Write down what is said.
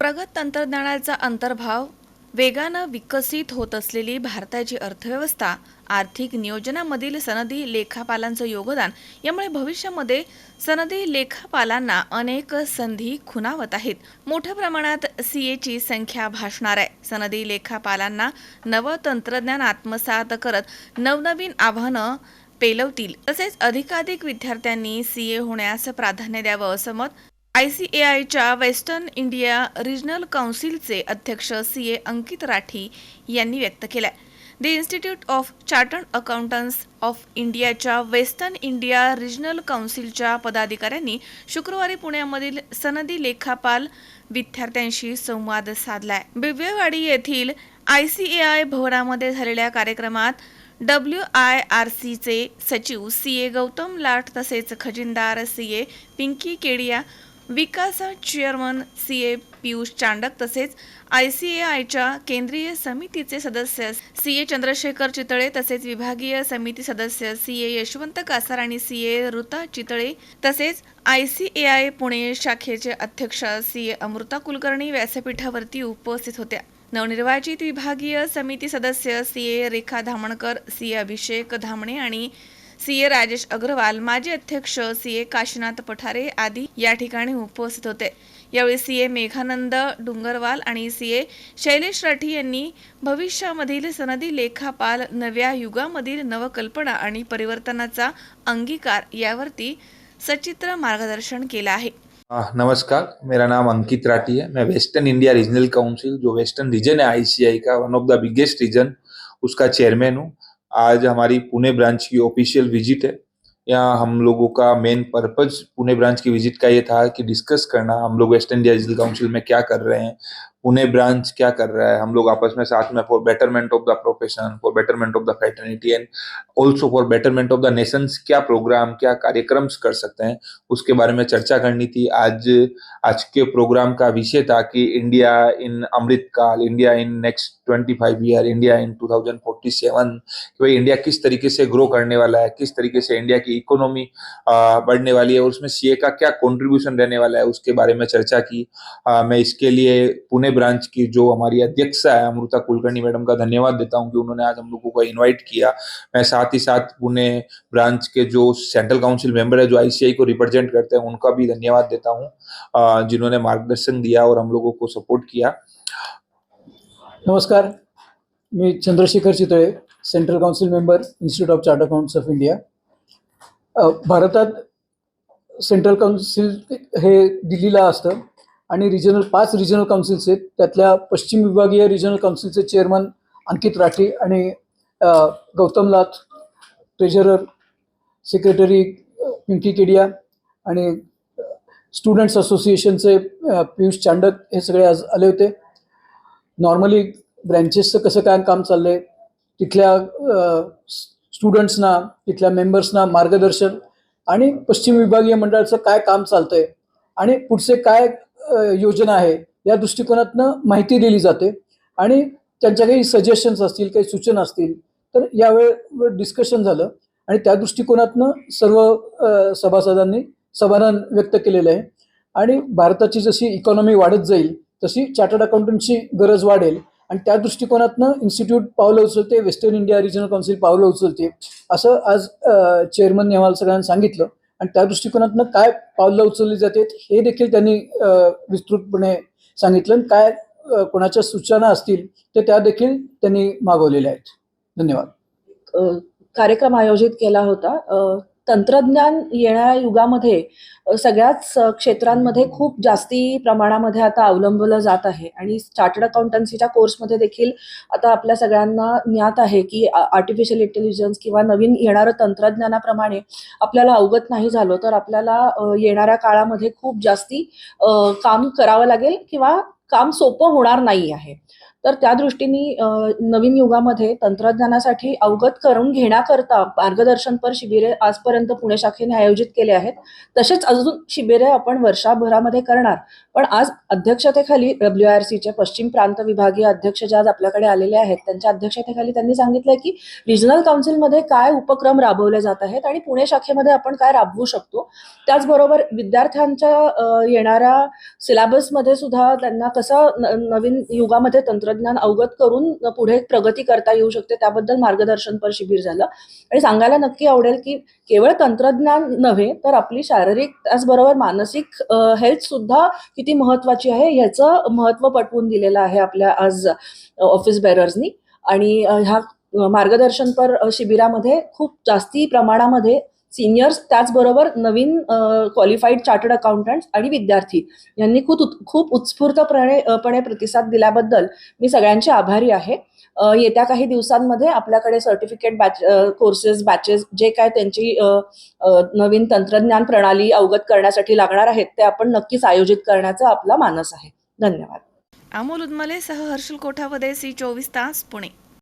प्रगत तंत्रज्ञानाचा अंतर्भाव वेगानं विकसित होत असलेली भारताची अर्थव्यवस्था आर्थिक नियोजनामधील सनदी लेखापालांचं योगदान यामुळे भविष्यामध्ये सनदी लेखापालांना अनेक संधी खुणावत आहेत. मोठ्या प्रमाणात सीएची संख्या भासणार आहे. सनदी लेखापालांना नवं तंत्रज्ञान आत्मसात करत नवनवीन आव्हानं पेलवतील. तसेच अधिकाधिक विद्यार्थ्यांनी सीए होण्यास प्राधान्य द्यावं असं मत आय सी ए आयच्या वेस्टर्न इंडिया रिजनल काउन्सिलचे अध्यक्ष सी ए अंकित राठी यांनी व्यक्त केलं the institute of chartered accountants of इंडियाच्या वेस्टर्न इंडिया रिजनल काउन्सिलच्या पदाधिकाऱ्यांनी शुक्रवारी पुण्यामधील सनदी लेखापाल विद्यार्थ्यांशी संवाद साधलाय. बिबवेवाडी येथील आय सी ए आय भवनामध्ये झालेल्या कार्यक्रमात डब्ल्यू आय आर सीचे सचिव सी ए गौतम लाट तसेच खजिनदार C A Pinky Kedia Vikas chairman C A Piyush Chandak तसेच आय सी ए आयच्या केंद्रीय समितीचे सदस्य सी ए चंद्रशेखर चितळे तसेच विभागीय समिती सदस्य सी ए यशवंत कासार आणि सी ए ऋता चितळे तसेच I C A I Pune शाखेचे अध्यक्ष सी ए अमृता कुलकर्णी व्यासपीठावरती उपस्थित होत्या. नवनिर्वाचित विभागीय समिती सदस्य C A Rekha Dhamankar C A Abhishek Dhamane आणि सी ए राजेश अग्रवाल माजी अध्यक्ष सी ए काशीनाथ पठारे आदी या ठिकाणी उपस्थित होते. यावेळी सी ए मेघानंद डुंगरवाल आणि सी ए शैलेश राठी यांनी भविष्यामधील सनदी लेखापाल नव्या युगामधील नवकल्पना आणि परिवर्तनाचा अंगीकार यावरती सचित्र मार्गदर्शन केलं आहे. नमस्कार. मेरा नाम अंकित राठी है. मैं वेस्टर्न इंडिया रीजनल काउंसिल जो वेस्टर्न रीजन है आईसीआई का one of the biggest region उसका चेयरमैन हूँ. आज हमारी पुणे ब्रांच की ऑफिशियल विजिट है। यहाँ हम लोगों का मेन पर्पज पुणे ब्रांच की विजिट का ये था कि डिस्कस करना हम लोग वेस्ट इंडिया रीजनल काउंसिल में क्या कर रहे हैं पुणे ब्रांच क्या कर रहा है? हम लोग आपस में साथ में for betterment of the profession for betterment of the fraternity and also for betterment of the nations क्या प्रोग्राम क्या कार्यक्रम्स कर सकते हैं? उसके बारे में चर्चा करनी थी। आज आज के प्रोग्राम का विषय था कि इंडिया इन अमृत काल India in next twenty five year India in two thousand forty seven कि भाई इंडिया किस तरीके से ग्रो करने वाला है किस तरीके से इंडिया की इकोनॉमी बढ़ने वाली है और उसमें सीए का क्या कॉन्ट्रीब्यूशन रहने वाला है उसके बारे में चर्चा की। आ, मैं इसके लिए पुणे ब्रांच की जो हमारी अध्यक्षा है, अमृता कुलकर्णी मैडम का धन्यवाद देता हूँ कि उन्होंने आज हम लोगों को इनवाइट किया। मैं साथ ही साथ पुणे ब्रांच के जो सेंट्रल काउंसिल मेंबर है, जो आईसीआई को रिप्रेजेंट करते हैं, उनका भी धन्यवाद देता हूँ जिन्होंने मार्गदर्शन दिया और हम लोगों को सपोर्ट किया। नमस्कार, मी Chandrashekhar Chitale central council member institute of chart accounts of India भारतात सेंट्रल काउन्सिल हे दिल्लीला असतं. आणि रिजनल पाच रिजनल काउन्सिल्स आहेत. त्यातल्या पश्चिम विभागीय रिजनल काउन्सिलचे चेअरमन अंकित राठी आणि गौतम लाथ ट्रेझरर सेक्रेटरी पिंकी केडिया आणि स्टुडंट्स असोसिएशनचे पियुष चांडक हे सगळे आज आले होते. नॉर्मली ब्रँचेसचं कसं काय काम चाललंय? तिथल्या स्टुडंट्सना तिथल्या मेंबर्सना मार्गदर्शन आणि पश्चिम विभागीय मंडळाचं काय काम चालतंय? आणि पुढचे काय योजना आहे या दृष्टिकोनातनं माहिती दिली जाते. आणि त्यांच्या काही सजेशन्स असतील काही सूचना असतील तर यावेळेवर डिस्कशन झालं. आणि त्या दृष्टिकोनातनं सर्व सभासदांनी समाधान व्यक्त केलेलं आहे. आणि भारताची जशी इकॉनॉमी वाढत जाईल तशी चार्टर्ड अकाउंटंटची गरज वाढेल. आणि त्या दृष्टिकोनातनं इन्स्टिट्यूट पावलं उचलते वेस्टर्न इंडिया रिजनल काउन्सिल पावलं उचलते असं आज चेअरमनने आम्हाला सगळ्यांना सांगितलं. आणि त्या दृष्टिकोनातनं काय पावलं उचलली जाते हे देखील त्यांनी विस्तृतपणे सांगितलं आणि काय कोणाच्या सूचना असतील तर त्या देखील त्यांनी मागवलेल्या आहेत. धन्यवाद. कार्यक्रम आयोजित केला होता. तंत्रज्ञान येणाऱ्या युगामध्ये सगळ्याच क्षेत्रांमध्ये खूप जास्ती प्रमाणामध्ये आता अवलंबलं जात आहे. आणि चार्टर्ड अकाउंटन्सीच्या कोर्समध्ये देखील आता आपल्या सगळ्यांना ज्ञात आहे की आर्टिफिशियल इंटेलिजन्स किंवा नवीन येणारं तंत्रज्ञानाप्रमाणे आपल्याला अवगत नाही झालं तर आपल्याला येणाऱ्या काळामध्ये खूप जास्ती काम करावं लागेल किंवा काम सोपं होणार नाही आहे. तर त्या दृष्टीने नवीन युगामध्ये तंत्रज्ञानासाठी अवगत करून घेण्याकरता मार्गदर्शनपर शिबिरे आजपर्यंत पुणे शाखेने आयोजित केले आहेत. तसेच अजून शिबिरे आपण वर्षाभरामध्ये करणार. पण आज अध्यक्षतेखाली डब्ल्यू आर सीचे पश्चिम प्रांत विभागीय अध्यक्ष जे आज आपल्याकडे आलेले आहेत त्यांच्या अध्यक्षतेखाली त्यांनी सांगितलं की रिजनल काउन्सिलमध्ये काय उपक्रम राबवले जात आहेत आणि पुणे शाखेमध्ये आपण काय राबवू शकतो? त्याचबरोबर विद्यार्थ्यांच्या येणाऱ्या सिलेबसमध्ये सुद्धा त्यांना कसं न- नवीन युगामध्ये तंत्रज्ञान अवगत करून पुढे प्रगती करता येऊ शकते त्याबद्दल मार्गदर्शनपर शिबिर झालं. आणि सांगायला नक्की आवडेल की केवळ तंत्रज्ञान नव्हे तर आपली शारीरिक त्याचबरोबर मानसिक हेल्थ सुद्धा किती महत्वाची आहे ह्याचं महत्त्व पटवून दिलेलं आहे आपल्या आज ऑफिस बेरर्सनी आणि ह्या मार्गदर्शनपर शिबिरामध्ये खूप जास्ती प्रमाणामध्ये सिनियर्स त्याचबरोबर नवीन क्वालिफाईड चार्टर्ड अकाउंटंट्स आणि विद्यार्थी यांनी खूप खूप उत्स्फूर्तपणे पणे प्रतिसाद दिल्याबद्दल मी सगळ्यांची आभारी आहे. येत्या काही दिवसांमध्ये आपल्याकडे सर्टिफिकेट बॅच कोर्सेस बॅचेस जे काय त्यांची नवीन तंत्रज्ञान प्रणाली अवगत करण्यासाठी लागणार आहेत ते आपण नक्कीच आयोजित करण्याचा आपला मानस आहे. धन्यवाद. अमोल उदमले सह हर्षल कोठावदे सी चोवीस तास पुणे.